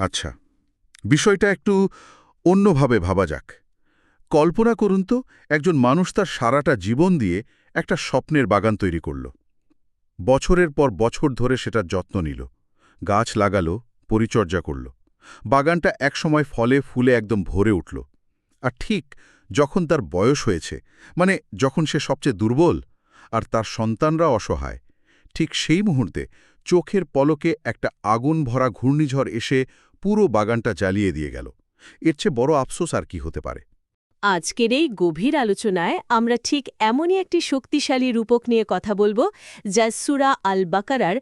আচ্ছা বিষয়টা একটু অন্যভাবে ভাবা যাক। কল্পনা করুন তো, একজন মানুষ তার সারাটা জীবন দিয়ে একটা স্বপ্নের বাগান তৈরি করল। বছরের পর বছর ধরে সেটার যত্ন নিল, গাছ লাগালো, পরিচর্যা করল। বাগানটা একসময় ফলে ফুলে একদম ভরে উঠল। আর ঠিক যখন তার বয়স হয়েছে মানে যখন সে সবচেয়ে দুর্বল আর তার সন্তানরা অসহায়, ঠিক সেই মুহূর্তে চোখের পলকে একটা আগুন ভরা ঘূর্ণিঝড় এসে পুরো বাগানটা জ্বালিয়ে দিয়ে গেল। এর চেয়ে বড় আফসোস আর কি হতে পারে? আজকের এই গভীর আলোচনায় আমরা ঠিক এমনই একটি শক্তিশালী রূপক নিয়ে কথা বলব, যা সুরা আল বাকারার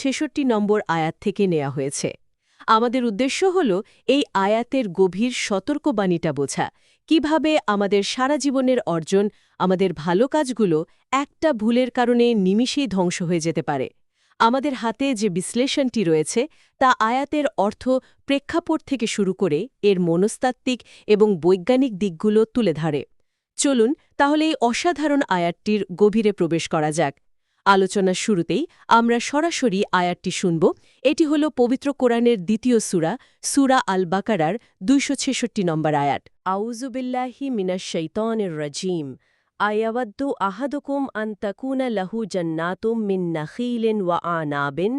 ছেষট্টি নম্বর আয়াত থেকে নেওয়া হয়েছে। আমাদের উদ্দেশ্য হল এই আয়াতের গভীর সতর্কবাণীটা বোঝা, কীভাবে আমাদের সারা জীবনের অর্জন, আমাদের ভালো কাজগুলো একটা ভুলের কারণে নিমিষেই ধ্বংস হয়ে যেতে পারে। আমাদের হাতে যে বিশ্লেষণটি রয়েছে, তা আয়াতের অর্থ প্রেক্ষাপট থেকে শুরু করে এর মনস্তাত্ত্বিক এবং বৈজ্ঞানিক দিকগুলো তুলে ধরে। চলুন তাহলে এই অসাধারণ আয়াতটির গভীরে প্রবেশ করা যাক। আলোচনার শুরুতেই আমরা সরাসরি আয়াতটি শুনব। এটি হল পবিত্র কোরআনের দ্বিতীয় সুরা সুরা আল বাকারার দুইশো ছেষট্টি নম্বর আয়াত। আউজুবিল্লাহি মিনাশ রাজিম। আয়াবদ্দু আহাদুকুম আন তাকুনা লাহু জান্নাতুম মিন নাখিলিন ওয়া আনাবিন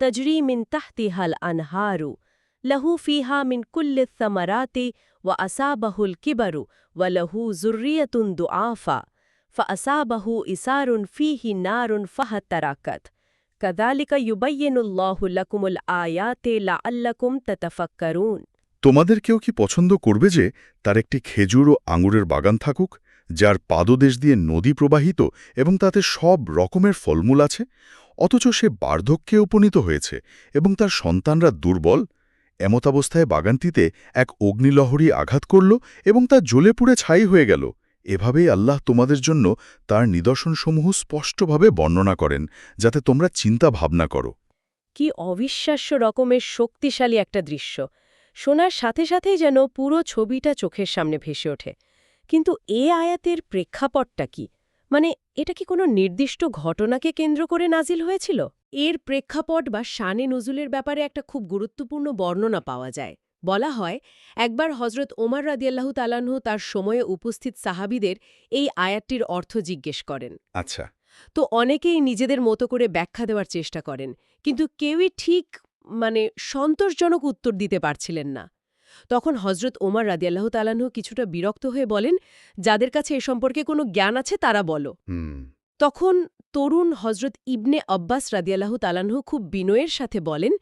তজরি মিন তাহতিহাল আনহারু লাহু ফিহা মিন কুল্লি সামারাতি ওয়া আসাবাহুল কিবারু ওয়া লাহু জুররিয়াতুন দুআফা فأصابه إسار فيه نار فهتركت كذلك يبين الله لكم الآيات لعلكم تتفكرون তোমাদের কেউ কি পছন্দ করবে যে তার একটি খেজুর ও আঙুরের বাগান থাকুক যার পাদদেশ দিয়ে নদী প্রবাহিত এবং তাতে সব রকমের ফলমূল আছে, অথচ সে বার্ধক্যে উপনীত হয়েছে এবং তার সন্তানরা দুর্বল এমতাবস্থায় বাগানটিতে এক অগ্নিলহরী আঘাত করল এবং তা জ্বলে পুড়ে ছাই হয়ে গেল। এভাবেই আল্লাহ তোমাদের জন্য তার নিদর্শনসমূহ স্পষ্টভাবে বর্ণনা করেন, যাতে তোমরা চিন্তা ভাবনা করো। কি অবিশ্বাস্য রকমের শক্তিশালী একটা দৃশ্য। শোনার সাথে সাথেই যেন পুরো ছবিটা চোখের সামনে ভেসে ওঠে। কিন্তু এ আয়াতের প্রেক্ষাপটটা কি? মানে এটা কি কোনো নির্দিষ্ট ঘটনাকে কেন্দ্র করে নাজিল হয়েছিল? এর প্রেক্ষাপট বা শানে নজুলের ব্যাপারে একটা খুব গুরুত্বপূর্ণ বর্ণনা পাওয়া যায়। বলা হয় একবার হজরত ওমর রাদিয়াল্লাহু তালাহু তার সময়ে উপস্থিত সাহাবিদের এই আয়াতটির অর্থ জিজ্ঞেস করেন। আচ্ছা। তো অনেকেই নিজেদের মতো করে ব্যাখ্যা দেওয়ার চেষ্টা করেন কিন্তু কেউই ঠিক মানে সন্তোষজনক উত্তর দিতে পারছিলেন না। তখন হজরত ওমর রাদিয়াল্লাহু তালাহু কিছুটা বিরক্ত হয়ে বলেন যাদের কাছে এ সম্পর্কে কোনো জ্ঞান আছে তারা বলো। তখন তরুণ হজরত ইবনে আব্বাস রাদিয়াল্লাহু তালাহু খুব বিনয়ের সাথে বলেন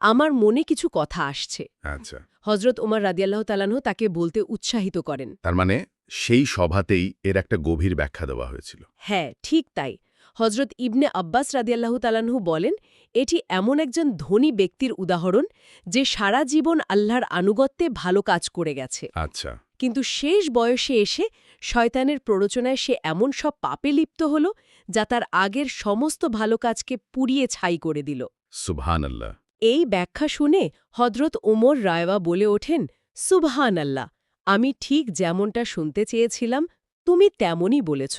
আমার মনে কিছু কথা আসছে। আচ্ছা। হজরত ওমর রাদিয়াল্লাহু তালাহু তাকে বলতে উৎসাহিত করেন। তার মানে সেই সভাতেই এর একটা গভীর ব্যাখ্যা দেওয়া হয়েছিল। হ্যাঁ ঠিক তাই। হজরত ইবনে আব্বাস রাদিয়াল্লাহু তালাহু বলেন এটি এমন একজন ধনী ব্যক্তির উদাহরণ যে সারা জীবন আল্লাহর আনুগত্যে ভালো কাজ করে গেছে। আচ্ছা। কিন্তু শেষ বয়সে এসে শয়তানের প্ররোচনায় সে এমন সব পাপে লিপ্ত হল যা তার আগের সমস্ত ভালো কাজকে পুড়িয়ে ছাই করে দিল। সুবহান আল্লাহ এই ব্যাখ্যা শুনে হজরত ওমর রায়বা বলে ওঠেন সুবহান আল্লাহ আমি ঠিক যেমনটা শুনতে চেয়েছিলাম তুমি তেমনই বলেছ।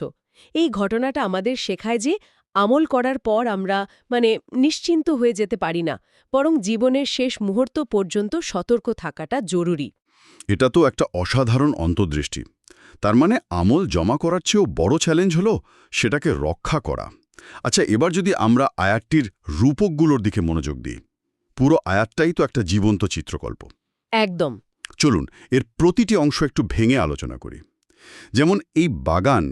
এই ঘটনাটা আমাদের শেখায় যে আমল করার পর আমরা মানে নিশ্চিন্ত হয়ে যেতে পারি না বরং জীবনের শেষ মুহূর্ত পর্যন্ত সতর্ক থাকাটা জরুরি। এটা তো একটা অসাধারণ অন্তর্দৃষ্টি। তার মানে আমল জমা করার চেয়েও বড় চ্যালেঞ্জ হলো সেটাকে রক্ষা করা। আচ্ছা এবার যদি আমরা আয়াতটির রূপকগুলোর দিকে মনোযোগ দিই পুরো আয়াতটাই তো একটা জীবন্ত চিত্রকল্প। একদম। চলুন এর প্রতিটি অংশ একটু ভেঙে আলোচনা করি। যেমন এই বাগান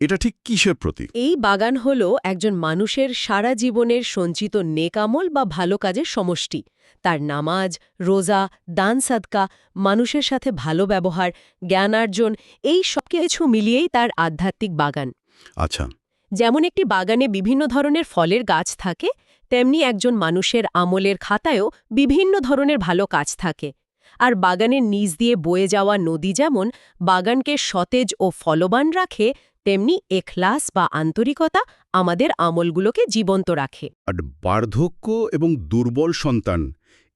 এটা ঠিক কিসের প্রতীক? এই বাগান হল একজন মানুষের সারা জীবনের সঞ্চিত নেকামল বা ভালো কাজের সমষ্টি। তার নামাজ রোজা দান সাদকা মানুষের সাথে ভালো ব্যবহার জ্ঞানার্জন এই সব কিছু মিলিয়েই তার আধ্যাত্মিক বাগান। আচ্ছা। যেমন একটি বাগানে বিভিন্ন ধরনের ফলের গাছ থাকে তেমনি একজন মানুষের আমলের খাতায়ও বিভিন্ন ধরনের ভালো কাজ থাকে। আর বাগানের নিচ দিয়ে বয়ে যাওয়া নদী যেমন বাগানকে সতেজ ও ফলবান রাখে তেমনি এখলাস বা আন্তরিকতা আমাদের আমলগুলোকে জীবন্ত রাখে। আর বার্ধক্য এবং দুর্বল সন্তান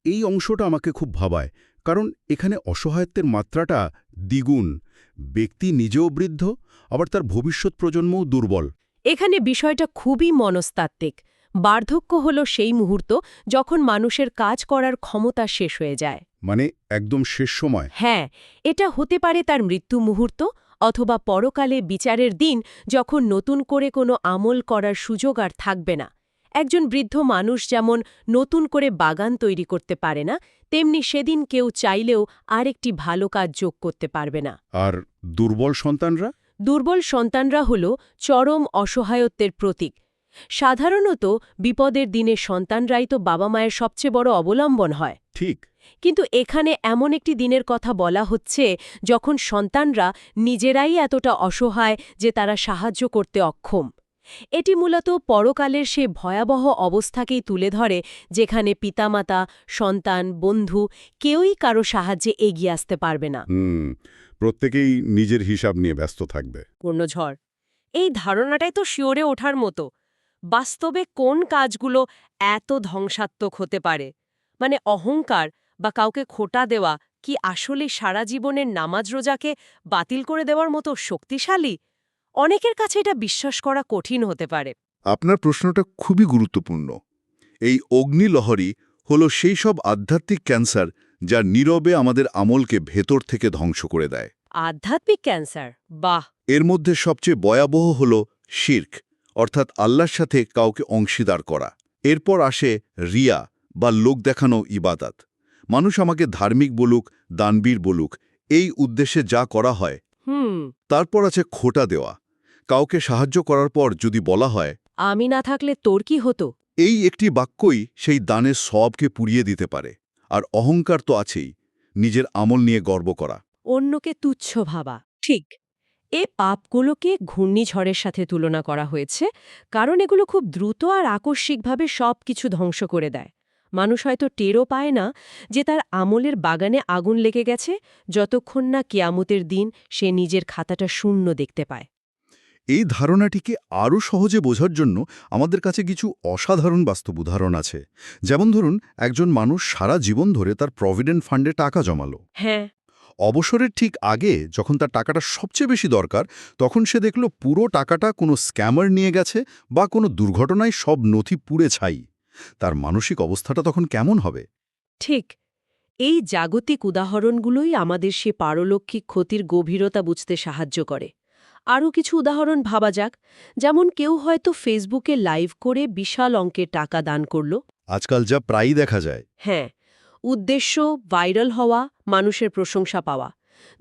এই অংশটা আমাকে খুব ভাবায় কারণ এখানে অসহায়ত্বের মাত্রাটা দ্বিগুণ। ব্যক্তি নিজেও বৃদ্ধ আবার তার ভবিষ্যৎ প্রজন্মও দুর্বল। এখানে বিষয়টা খুবই মনস্তাত্ত্বিক। বার্ধক্য হল সেই মুহূর্ত যখন মানুষের কাজ করার ক্ষমতা শেষ হয়ে যায়। মানে একদম শেষ সময়। হ্যাঁ এটা হতে পারে তার মৃত্যু মুহূর্ত অথবা পরকালে বিচারের দিন যখন নতুন করে কোনো আমল করার সুযোগ আর থাকবে না। একজন বৃদ্ধ মানুষ যেমন নতুন করে বাগান তৈরি করতে পারে না তেমনি সেদিন কেউ চাইলেও আরেকটি ভালো কাজ যোগ করতে পারবে না। আর দুর্বল সন্তানরা? দুর্বল সন্তানরা হল চরম অসহায়ত্বের প্রতীক। সাধারণত বিপদের দিনে সন্তানরাই তো বাবা মায়ের সবচেয়ে বড় অবলম্বন হয়। ঠিক। কিন্তু এখানে এমন একটি দিনের কথা বলা হচ্ছে যখন সন্তানরা নিজেরাই এতটা অসহায় যে তারা সাহায্য করতে অক্ষম। এটি মূলত পরকালের সে ভয়াবহ অবস্থাকেই তুলে ধরে যেখানে পিতামাতা সন্তান বন্ধু কেউই কারও সাহায্যে এগিয়ে আসতে পারবে না। প্রত্যেকেই নিজের হিসাব নিয়ে ব্যস্ত থাকবে। পূর্ণঝড় এই ধারণাটাই তো শিওরে ওঠার মতো। বাস্তবে কোন কাজগুলো এত ধ্বংসাত্মক হতে পারে? মানে অহংকার বা কাউকে খোটা দেওয়া কি আসলে সারা জীবনের নামাজ রোজাকে বাতিল করে দেওয়ার মতো শক্তিশালী? অনেকের কাছে এটা বিশ্বাস করা কঠিন হতে পারে। আপনার প্রশ্নটা খুবই গুরুত্বপূর্ণ। এই অগ্নি অগ্নিলহরী হল সেই সব আধ্যাত্মিক ক্যান্সার যা নীরবে আমাদের আমলকে ভেতর থেকে ধ্বংস করে দেয়। আধ্যাত্মিক ক্যান্সার? বাহ! এর মধ্যে সবচেয়ে ভয়াবহ হল শির্ক অর্থাৎ আল্লাহর সাথে কাউকে অংশীদার করা। এরপর আসে রিয়া বা লোক দেখানো ইবাদাত। মানুষ আমাকে ধার্মিক বলুক দানবীর বলুক এই উদ্দেশ্যে যা করা হয়। হুম। তারপর আছে খোটা দেওয়া। কাউকে সাহায্য করার পর যদি বলা হয় আমি না থাকলে তোর কি হতো? এই একটি বাক্যই সেই দানের সবকে পুড়িয়ে দিতে পারে। আর অহংকার তো আছেই নিজের আমল নিয়ে গর্ব করা। অন্যকে তুচ্ছ ভাবা। ঠিক। এ পাপগুলোকে ঘূর্ণিঝড়ের সাথে তুলনা করা হয়েছে কারণ এগুলো খুব দ্রুত আর আকস্মিকভাবে সব কিছু ধ্বংস করে দেয়। মানুষ হয়তো টেরও পায় না যে তার আমলের বাগানে আগুন লেগে গেছে যতক্ষণ না কিয়ামতের দিন সে নিজের খাতাটা শূন্য দেখতে পায়। এই ধারণাটিকে আরও সহজে বোঝার জন্য আমাদের কাছে কিছু অসাধারণ বাস্তব উদাহরণ আছে। যেমন ধরুন একজন মানুষ সারা জীবন ধরে তার প্রভিডেন্ট ফান্ডে টাকা জমালো। হ্যাঁ। অবসরের ঠিক আগে যখন তার টাকাটা সবচেয়ে বেশি দরকার তখন সে দেখল পুরো টাকাটা কোনো স্ক্যামার নিয়ে গেছে বা কোনো দুর্ঘটনায় সব নথি পুড়ে ছাই। তার মানসিক অবস্থাটা তখন কেমন হবে? ঠিক। এই জাগতিক উদাহরণগুলোই আমাদের সে পারলৌকিক ক্ষতির গভীরতা বুঝতে সাহায্য করে। আরও কিছু উদাহরণ ভাবা যাক যেমন কেউ হয়তো ফেসবুকে লাইভ করে বিশাল অঙ্কের টাকা দান করল। আজকাল যা প্রায়ই দেখা যায়। হ্যাঁ উদ্দেশ্য ভাইরাল হওয়া মানুষের প্রশংসা পাওয়া।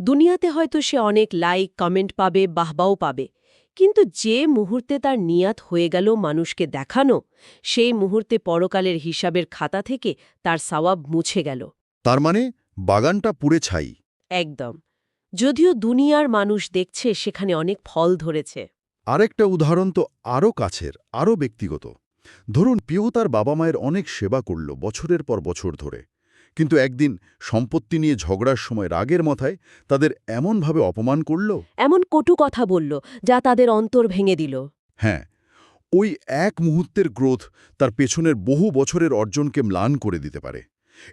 দুনিয়াতে হয়তো সে অনেক লাইক কমেন্ট পাবে বাহবাও পাবে। কিন্তু যে মুহূর্তে তার নিয়াত হয়ে গেল মানুষকে দেখানো সেই মুহূর্তে পরকালের হিসাবের খাতা থেকে তার সওয়াব মুছে গেল। তার মানে বাগানটা পুড়ে ছাই। একদম। যদিও দুনিয়ার মানুষ দেখছে সেখানে অনেক ফল ধরেছে। আরেকটা উদাহরণ তো আরও কাছের আরও ব্যক্তিগত। ধরুন পিও তার বাবা মায়ের অনেক সেবা করল বছরের পর বছর ধরে। কিন্তু একদিন সম্পত্তি নিয়ে ঝগড়ার সময় রাগের মাথায় তাদের এমনভাবে অপমান করল? এমন কটু কথা বলল যা তাদের অন্তর ভেঙে দিল। হ্যাঁ ওই এক মুহূর্তের গ্রোথ তার পেছনের বহু বছরের অর্জনকে ম্লান করে দিতে পারে।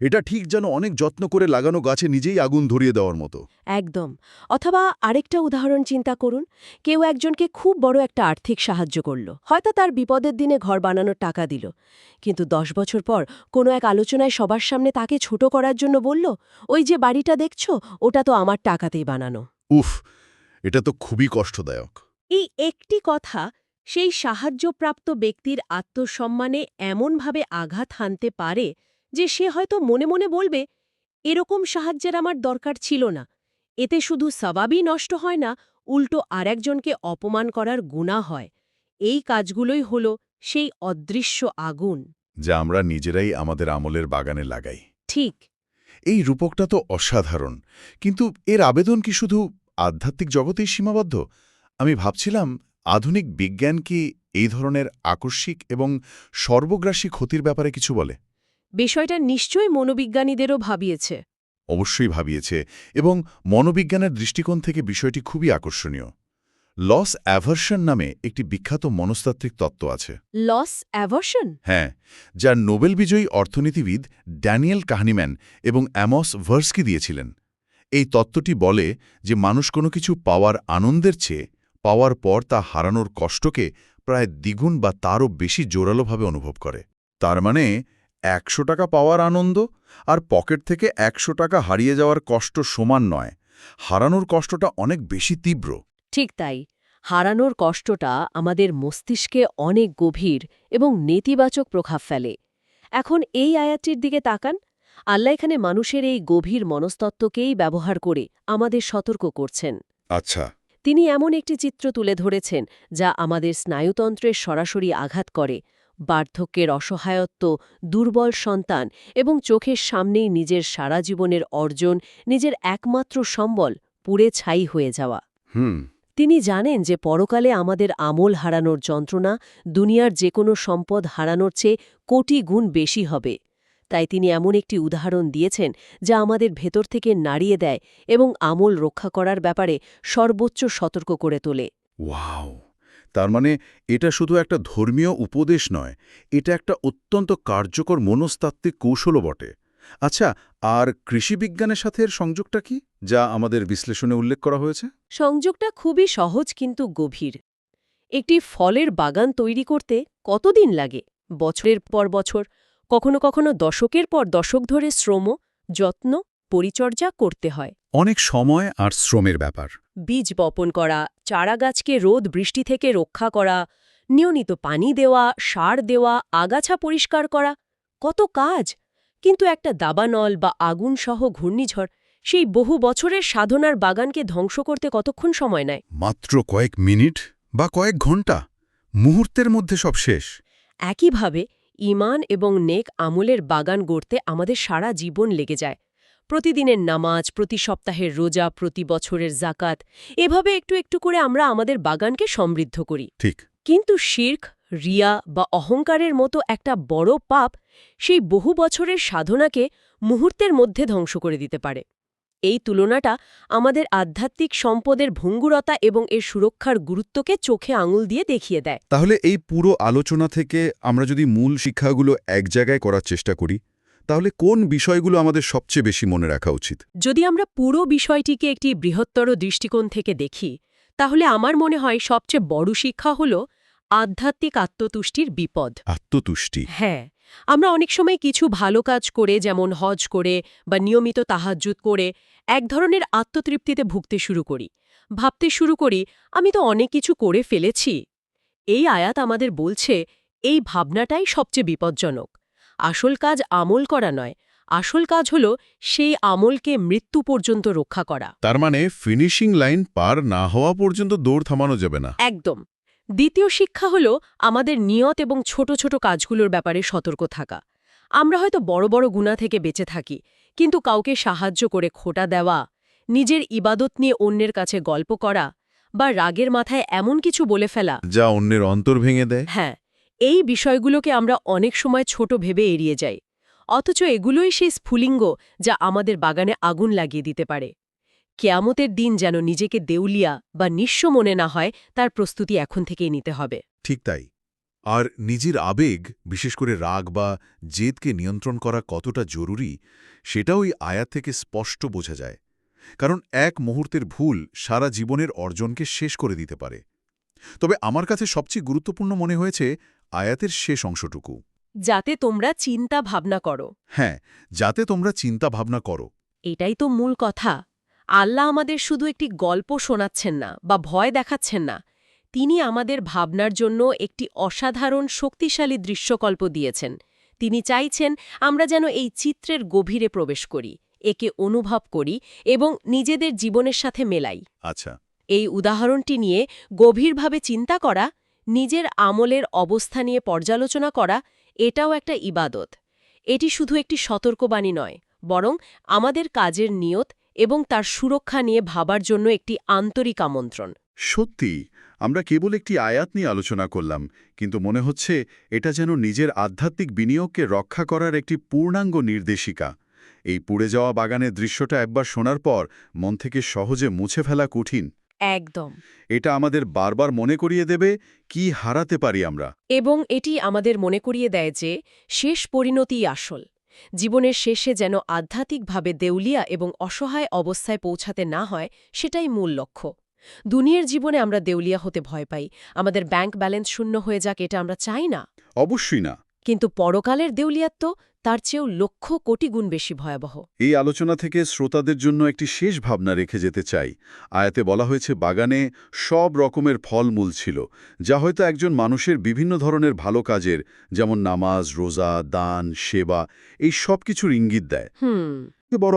এটা ঠিক যেন অনেক যত্ন করে লাগানো গাছে নিজেই আগুন ধরিয়ে দেওয়ার মতো। একদম। অথবা আরেকটা উদাহরণ চিন্তা করুন কেউ একজনকে খুব বড় একটা আর্থিক সাহায্য করল হয়তো তার বিপদের দিনে ঘর বানানোর টাকা দিল। কিন্তু দশ বছর পর কোনো এক আলোচনায় সবার সামনে তাকে ছোট করার জন্য বলল ওই যে বাড়িটা দেখছ ওটা তো আমার টাকাতেই বানানো। উফ এটা তো খুবই কষ্টদায়ক। এই একটি কথা সেই সাহায্যপ্রাপ্ত ব্যক্তির আত্মসম্মানে এমনভাবে আঘাত হানতে পারে যে সে হয়তো মনে মনে বলবে এরকম সাহায্যের আমার দরকার ছিল না। এতে শুধু সবাবই নষ্ট হয় না উল্টো আর একজনকে অপমান করার গুণা হয়। এই কাজগুলোই হল সেই অদৃশ্য আগুন। যা আমরা নিজেরাই আমাদের আমলের বাগানে লাগাই। ঠিক। এই রূপকটা তো অসাধারণ কিন্তু এর আবেদন কি শুধু আধ্যাত্মিক জগতেই সীমাবদ্ধ? আমি ভাবছিলাম আধুনিক বিজ্ঞান কি এই ধরনের আকস্মিক এবং সর্বগ্রাসী ক্ষতির ব্যাপারে কিছু বলে? বিষয়টা নিশ্চয়ই মনোবিজ্ঞানীদেরও ভাবিয়েছে। অবশ্যই ভাবিয়েছে এবং মনোবিজ্ঞানের দৃষ্টিকোণ থেকে বিষয়টি খুবই আকর্ষণীয়। লস অ্যাভার্সন নামে একটি বিখ্যাত মনস্তাত্ত্বিক তত্ত্ব আছে। Loss aversion? হ্যাঁ যা নোবেল বিজয়ী অর্থনীতিবিদ ড্যানিয়েল কাহানিম্যান এবং অ্যামস ভার্সকি দিয়েছিলেন। এই তত্ত্বটি বলে যে মানুষ কোনো কিছু পাওয়ার আনন্দের চেয়ে পাওয়ার পর তা হারানোর কষ্টকে প্রায় দ্বিগুণ বা তারও বেশি জোরালোভাবে অনুভব করে। তার মানে একশো টাকা পাওয়ার আনন্দ আর পকেট থেকে একশো টাকা হারিয়ে যাওয়ার কষ্ট সমান নয়। হারানোর কষ্টটা অনেক বেশি তীব্র। ঠিক তাই। হারানোর কষ্টটা আমাদের মস্তিষ্কে অনেক গভীর এবং নেতিবাচক প্রভাব ফেলে। এখন এই আয়াতটির দিকে তাকান। আল্লাহ এখানে মানুষের এই গভীর মনস্তত্ত্বকেই ব্যবহার করে আমাদের সতর্ক করছেন। আচ্ছা। তিনি এমন একটি চিত্র তুলে ধরেছেন যা আমাদের স্নায়ুতন্ত্রের সরাসরি আঘাত করে বার্ধক্যের অসহায়ত্ব দুর্বল সন্তান এবং চোখের সামনেই নিজের সারা জীবনের অর্জন নিজের একমাত্র সম্বল পুড়ে ছাই হয়ে যাওয়া। হুম। তিনি জানেন যে পরকালে আমাদের আমল হারানোর যন্ত্রণা দুনিয়ার যে কোনো সম্পদ হারানোর চেয়ে কোটি গুণ বেশি হবে। তাই তিনি এমন একটি উদাহরণ দিয়েছেন যা আমাদের ভেতর থেকে নাড়িয়ে দেয় এবং আমল রক্ষা করার ব্যাপারে সর্বোচ্চ সতর্ক করে তোলে। ওয়াও! তার মানে এটা শুধু একটা ধর্মীয় উপদেশ নয় এটা একটা অত্যন্ত কার্যকর মনস্তাত্ত্বিক কৌশলও বটে। আচ্ছা আর কৃষিবিজ্ঞানের সাথে এর সংযোগটা কি যা আমাদের বিশ্লেষণে উল্লেখ করা হয়েছে? সংযোগটা খুবই সহজ কিন্তু গভীর। একটি ফলের বাগান তৈরি করতে কতদিন লাগে? বছরের পর বছর কখনো কখনো দশকের পর দশক ধরে শ্রম যত্ন পরিচর্যা করতে হয়। অনেক সময় আর শ্রমের ব্যাপার। বীজ বপন করা চারাগাছকে রোদ বৃষ্টি থেকে রক্ষা করা নিয়মিত পানি দেওয়া সার দেওয়া আগাছা পরিষ্কার করা কত কাজ! কিন্তু একটা দাবানল বা আগুন সহ ঘূর্ণিঝড় সেই বহু বছরের সাধনার বাগানকে ধ্বংস করতে কতক্ষণ সময় নেয়? মাত্র কয়েক মিনিট বা কয়েক ঘণ্টা মুহূর্তের মধ্যে সব শেষ। একইভাবে ইমান এবং নেক আমলের বাগান গড়তে আমাদের সারা জীবন লেগে যায়। প্রতিদিনের নামাজ প্রতি সপ্তাহের রোজা প্রতি বছরের জাকাত এভাবে একটু একটু করে আমরা আমাদের বাগানকে সমৃদ্ধ করি। ঠিক। কিন্তু শির্ক রিয়া বা অহংকারের মতো একটা বড় পাপ সেই বহু বছরের সাধনাকে মুহূর্তের মধ্যে ধ্বংস করে দিতে পারে। এই তুলনাটা আমাদের আধ্যাত্মিক সম্পদের ভঙ্গুরতা এবং এর সুরক্ষার গুরুত্বকে চোখে আঙুল দিয়ে দেখিয়ে দেয়। তাহলে এই পুরো আলোচনা থেকে আমরা যদি মূল শিক্ষাগুলো এক জায়গায় করার চেষ্টা করি তাহলে কোন বিষয়গুলো আমাদের সবচেয়ে বেশি মনে রাখা উচিত? যদি আমরা পুরো বিষয়টিকে একটি বৃহত্তর দৃষ্টিকোণ থেকে দেখি তাহলে আমার মনে হয় সবচেয়ে বড় শিক্ষা হল আধ্যাত্মিক আত্মতুষ্টির বিপদ। আত্মতুষ্টি। হ্যাঁ আমরা অনেক সময় কিছু ভালো কাজ করে যেমন হজ করে বা নিয়মিত তাহাজ্জুদ করে এক ধরনের আত্মতৃপ্তিতে ভুগতে শুরু করি। ভাবতে শুরু করি আমি তো অনেক কিছু করে ফেলেছি। এই আয়াত আমাদের বলছে এই ভাবনাটাই সবচেয়ে বিপজ্জনক। আসল কাজ আমল করা নয় আসল কাজ হল সেই আমলকে মৃত্যু পর্যন্ত রক্ষা করা। তার মানে ফিনিশিং লাইন পার না হওয়া পর্যন্ত দৌড় থামানো যাবে না। একদম। দ্বিতীয় শিক্ষা হল আমাদের নিয়ত এবং ছোট ছোট কাজগুলোর ব্যাপারে সতর্ক থাকা। আমরা হয়তো বড় বড় গুণা থেকে বেঁচে থাকি কিন্তু কাউকে সাহায্য করে খোটা দেওয়া নিজের ইবাদত নিয়ে অন্যের কাছে গল্প করা বা রাগের মাথায় এমন কিছু বলে ফেলা যা অন্যের অন্তর ভেঙে দেয়? হ্যাঁ এই বিষয়গুলোকে আমরা অনেক সময় ছোট ভেবে এড়িয়ে যাই। অথচ এগুলোই সেই স্ফুলিঙ্গ যা আমাদের বাগানে আগুন লাগিয়ে দিতে পারে। কেয়ামতের দিন যেন নিজেকে দেউলিয়া বা নিঃস্ব মনে না হয়, তার প্রস্তুতি এখন থেকেই নিতে হবে। ঠিক তাই। আর নিজের আবেগ, বিশেষ করে রাগ বা জেদকে নিয়ন্ত্রণ করা কতটা জরুরি সেটা ওই আয়াত থেকে স্পষ্ট বোঝা যায়। কারণ এক মুহূর্তের ভুল সারা জীবনের অর্জনকে শেষ করে দিতে পারে। তবে আমার কাছে সবচেয়ে গুরুত্বপূর্ণ মনে হয়েছে আয়াতের শেষ অংশটুকু। যাতে তোমরা চিন্তা ভাবনা করো। হ্যাঁ যাতে তোমরা চিন্তা ভাবনা করো। এটাই তো মূল কথা। আল্লাহ আমাদের শুধু একটি গল্প শোনাচ্ছেন না বা ভয় দেখাচ্ছেন না। তিনি আমাদের ভাবনার জন্য একটি অসাধারণ শক্তিশালী দৃশ্যকল্প দিয়েছেন। তিনি চাইছেন আমরা যেন এই চিত্রের গভীরে প্রবেশ করি একে অনুভব করি এবং নিজেদের জীবনের সাথে মেলাই। আচ্ছা। এই উদাহরণটি নিয়ে গভীরভাবে চিন্তা করা নিজের আমলের অবস্থা নিয়ে পর্যালোচনা করা এটাও একটা ইবাদত। এটি শুধু একটি সতর্কবাণী নয়, বরং আমাদের কাজের নিয়ত এবং তার সুরক্ষা নিয়ে ভাবার জন্য একটি আন্তরিক আমন্ত্রণ। সত্যি, আমরা কেবল একটি আয়াত নিয়ে আলোচনা করলাম, কিন্তু মনে হচ্ছে এটা যেন নিজের আধ্যাত্মিক বিনিয়োগকে রক্ষা করার একটি পূর্ণাঙ্গ নির্দেশিকা। এই পুড়ে যাওয়া বাগানের দৃশ্যটা একবার শোনার পর মন থেকে সহজে মুছে ফেলা কঠিন। একদম। এটা আমাদের বারবার মনে করিয়ে দেবে কি হারাতে পারি আমরা। এবং এটি আমাদের মনে করিয়ে দেয় যে শেষ পরিণতিই আসল। জীবনের শেষে যেন আধ্যাত্মিকভাবে দেউলিয়া এবং অসহায় অবস্থায় পৌঁছাতে না হয় সেটাই মূল লক্ষ্য। দুনিয়ার জীবনে আমরা দেউলিয়া হতে ভয় পাই। আমাদের ব্যাংক ব্যালেন্স শূন্য হয়ে যাক এটা আমরা চাই না। অবশ্যই না। কিন্তু পরকালের দেউলিয়াত্ব তার চেয়েও লক্ষ কোটি গুণ বেশি ভয়াবহ। এই আলোচনা থেকে শ্রোতাদের জন্য একটি শেষ ভাবনা রেখে যেতে চাই। আয়াতে বলা হয়েছে বাগানে সব রকমের ফলমূল ছিল যা হয়তো একজন মানুষের বিভিন্ন ধরনের ভালো কাজের যেমন নামাজ রোজা দান সেবা এই সব কিছুর ইঙ্গিত দেয়। হুম। বড়